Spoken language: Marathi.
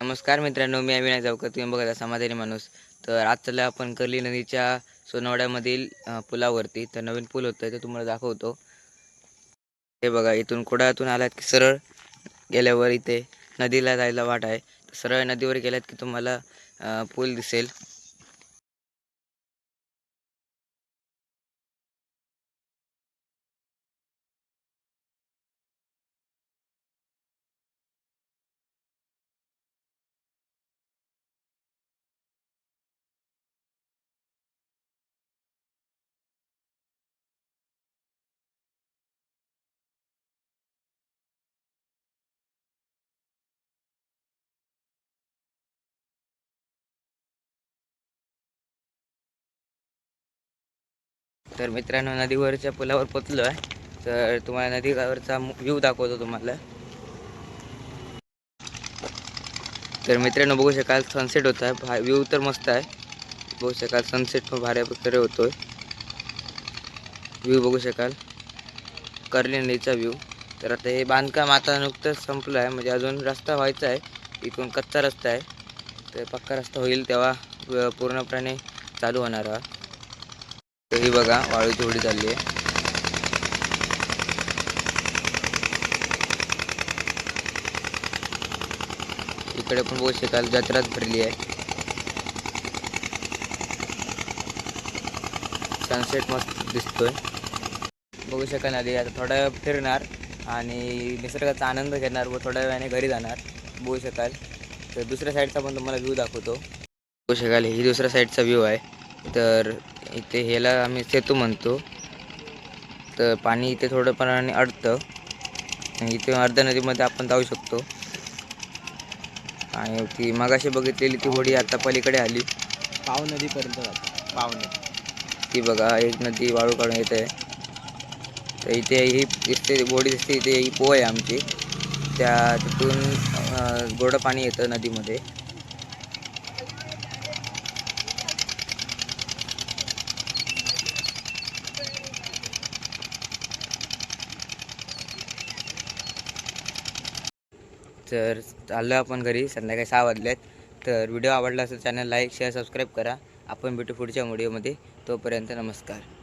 नमस्कार मित्रांनो मी अविनाश जावकर. तुम्ही बघत असा समाधानी माणूस. तर आज आपण कर्ली नदीच्या सोनवड्यामधील पुलावरती तर नवीन पूल होतं ते तुम्हाला दाखवतो. हे बघा इथून कुडातून आलात की सरळ गेल्यावर इथे नदीला जायला वाट आहे. सरळ नदीवर गेलात की तुम्हाला पूल दिसेल. तर मित्रांनो नदीवरच्या पुलावर पोचलो आहे तर तुम्हाला नदीवरचा व्ह्यू दाखवतो तुम्हाला. तर मित्रांनो बघू शकाल सनसेट होत आहे व्ह्यू तर मस्त आहे. बघू शकाल सनसेट पण भारी प्रकारे होतोय. व्ह्यू बघू शकाल. कर्ली नदीचा व्ह्यू तर आता हे बांधकाम आता नुकतंच संपलं आहे. म्हणजे अजून रस्ता व्हायचा आहे. इकडून कच्चा रस्ता आहे. तर पक्का रस्ता होईल तेव्हा पूर्णपणे चालू होणार हा तर ही बघा वाळू थोडी चालली आहे. इकडे पण बघू शकाल जत्राच भरली आहे. सनसेट मस्त दिसतोय. बघू शकाल नदी आता थोडा वेळ फिरणार आणि निसर्गाचा आनंद घेणार व थोड्या वेळाने घरी जाणार. बघू शकाल. तर दुसऱ्या साईडचा पण तुम्हाला व्ह्यू दाखवतो. बघू शकाल ही दुसऱ्या साईडचा व्ह्यू आहे. तर इथे ह्याला आम्ही सेतू म्हणतो. तर पाणी इथे थोडं प्रमाणे अडतं. आणि इथे अर्ध्या नदीमध्ये आपण जाऊ शकतो. आणि ती मगाशी बघितलेली ती होडी आता पलीकडे आली. पाव नदीपर्यंत जातो. पाव नदी. ती बघा एक नदी वाळू काढून येते. तर इथे ही दिसते बोडी दिसते इथे ही पोह आहे आमची. त्या तिथून गोडं पाणी येतं नदीमध्ये. तर चाललो आपण घरी संध्याकाळी सहा वाजलेत. तर व्हिडिओ आवडला असेल चॅनल लाईक शेअर सबस्क्राईब करा. आपण भेटू पुढच्या व्हिडिओमध्ये तोपर्यंत नमस्कार.